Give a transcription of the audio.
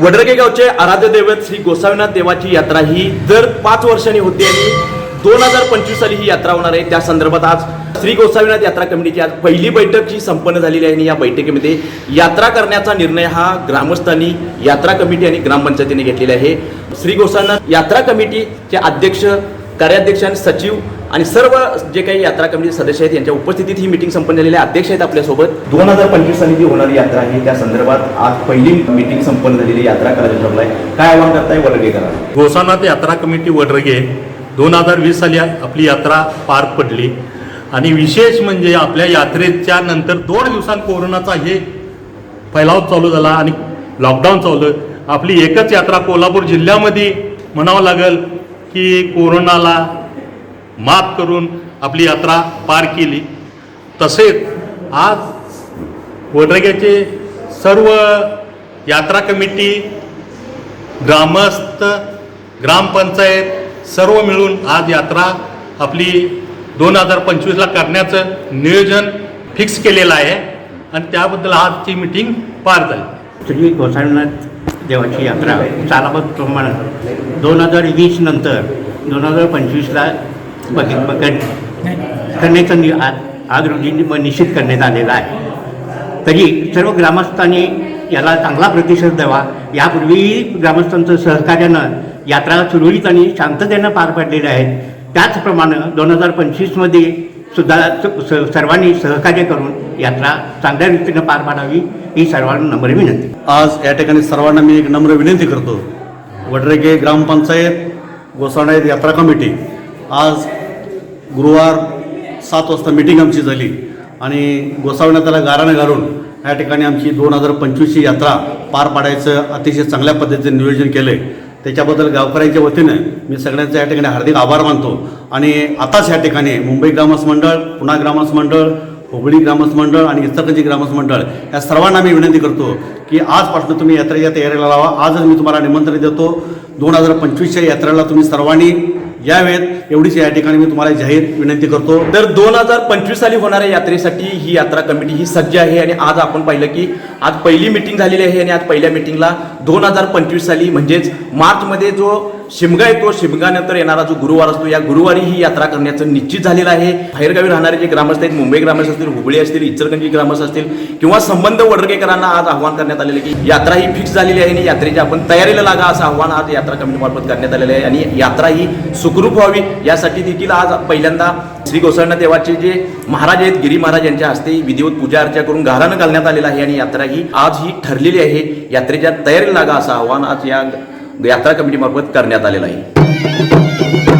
वडरगे गावचे आराध्य दैवत श्री गोसावीनाथ देवाची यात्रा ही दर पाच वर्षांनी होते आणि दोन हजार पंचवीस साली ही यात्रा होणार आहे. त्या संदर्भात आज श्री गोसावीनाथ यात्रा कमिटीची आज पहिली बैठक जी संपन्न झालेली आहे आणि या बैठकीमध्ये यात्रा करण्याचा निर्णय हा ग्रामस्थांनी यात्रा कमिटी आणि ग्रामपंचायतीने घेतलेला आहे. श्री गोसावीनाथ यात्रा कमिटीचे अध्यक्ष कार्याध्यक्ष आणि सचिव आणि सर्व जे काही यात्रा कमिटी सदस्य आहेत यांच्या उपस्थितीत ही मिटिंग संपन्न झालेली आहे. अध्यक्ष आहेत आपल्यासोबत. दोन हजार पंचवीस साली जी होणारी यात्रा आहे त्या संदर्भात आज पहिली मिटिंग संपन्न झालेली यात्रा करायचं ठरलं आहे. काय आवाहन करताय वर्गीकरण? गोसानाथ यात्रा कमिटी वडरगे दोन हजार वीस साली आपली यात्रा पार पडली. आणि विशेष म्हणजे आपल्या यात्रेच्या नंतर दोन दिवसांत कोरोनाचा हे फैलाव चालू झाला आणि लॉकडाऊन चालू. आहे. आपली एकच यात्रा कोल्हापूर जिल्ह्यामध्ये म्हणावं लागेल की कोरोनाला मात करून आपली यात्रा पार केली. तसेच आज वडरग्याचे सर्व यात्रा कमिटी ग्रामस्थ ग्रामपंचायत सर्व मिळून आज यात्रा आपली दोन हजार पंचवीसला करण्याचं नियोजन फिक्स केलेलं आहे. आणि त्याबद्दल आजची मिटिंग पार झाली. श्री गोसाईनाथ देवाची यात्रा सालाबत दोन हजार वीस नंतर दोन हजार पंचवीसला बघित बघत करण्याचा नि आज निश्चित करण्यात आलेला आहे. तरी सर्व ग्रामस्थांनी याला चांगला प्रतिसाद द्यावा. यापूर्वी ग्रामस्थांचं सहकार्यानं यात्रा सुरळीत आणि शांततेनं पार पडलेल्या आहेत त्याचप्रमाणे दोन हजार पंचवीसमध्ये सुद्धा स- सर्वांनी सहकार्य करून यात्रा चांगल्या रीतीनं पार पाडावी ही सर्वांना नम्र विनंती. आज या ठिकाणी सर्वांना मी एक नम्र विनंती करतो. वडरेगे ग्रामपंचायत गोसाणायत यात्रा कमिटी. आज गुरुवार सात वाजता मिटिंग आमची झाली आणि गोसावण्यातला गाराणं घालून या ठिकाणी आमची दोन हजार पंचवीसची यात्रा पार पाडायचं अतिशय चांगल्या पद्धतीचं नियोजन केलं आहे त्याच्याबद्दल गावकऱ्यांच्या वतीनं मी सगळ्यांचा या ठिकाणी हार्दिक आभार मानतो. आणि आताच या ठिकाणी मुंबई ग्रामस्थ मंडळ पुणा ग्रामस्थ मंडळ हुबळी ग्रामस्थ मंडळ आणि इचलकरंजी ग्रामस्थ मंडळ या सर्वांना मी विनंती करतो की आजपासून तुम्ही यात्रेच्या तयारीला लावा. आजच मी तुम्हाला निमंत्रण देतो. दोन हजार पंचवीसच्या यात्रेला तुम्ही सर्वांनी यावेत. एवढीच या ठिकाणी मी तुम्हाला जाहीर विनंती करतो. तर दोन हजार पंचवीस साली होणाऱ्या यात्रेसाठी ही यात्रा कमिटी ही सज्ज आहे आणि आज आपण पाहिलं की आज पहिली मिटिंग झालेली आहे आणि आज पहिल्या मिटिंगला दोन हजार पंचवीस साली म्हणजेच मार्चमध्ये जो शिमगा येतो. शिमगानंतर येणारा जो गुरुवार असतो या गुरुवारी ही यात्रा करण्याचं निश्चित झालेलं आहे. बाहेरगावी राहणारे जे ग्रामस्थ आहेत मुंबई ग्रामस्थ असतील हुबळी असतील इचलगंजी ग्रामस्थ असतील किंवा संबंध वडरगेकरांना आज आव्हान करण्यात आलेलं आहे की यात्रा ही फिक्स झालेली आहे आणि यात्रेची आपण तयारीला लागा असं आव्हान आज यात्रा कमिटीमार्फत करण्यात आलेलं आहे. आणि यात्रा ही सुखरूप व्हावी यासाठी देखील आज पहिल्यांदा श्री गोसाळनाथ देवाचे जे महाराज आहेत गिरी महाराज यांच्या हस्ते विधिवत पूजा अर्चा करून गारानं घालण्यात आलेलं आहे आणि यात्रा ही आज ही ठरलेली आहे. यात्रेच्या तयारीला लागा असं आव्हान आज या यात्रा कमिटीमार्फत करण्यात आलेलं आहे.